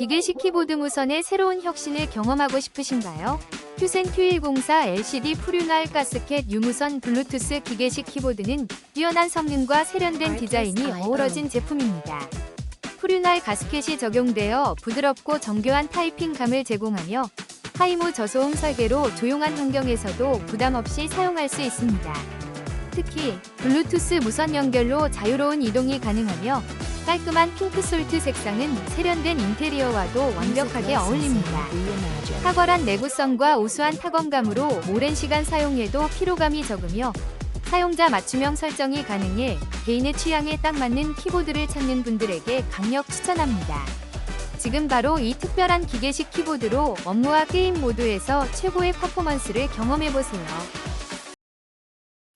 기계식 키보드 무선의 새로운 혁신을 경험하고 싶으신가요? 퓨센 Q104 LCD 프류날 가스켓 유무선 블루투스 기계식 키보드는 뛰어난 성능과 세련된 디자인이 어우러진 제품입니다. 프류날 가스켓이 적용되어 부드럽고 정교한 타이핑감을 제공하며 하이모 저소음 설계로 조용한 환경에서도 부담 없이 사용할 수 있습니다. 특히 블루투스 무선 연결로 자유로운 이동이 가능하며 깔끔한 핑크솔트 색상은 세련된 인테리어와도 완벽하게 어울립니다. 탁월한 내구성과 우수한 타건감으로 오랜 시간 사용해도 피로감이 적으며 사용자 맞춤형 설정이 가능해 개인의 취향에 딱 맞는 키보드를 찾는 분들에게 강력 추천합니다. 지금 바로 이 특별한 기계식 키보드로 업무와 게임 모두에서 최고의 퍼포먼스를 경험해보세요.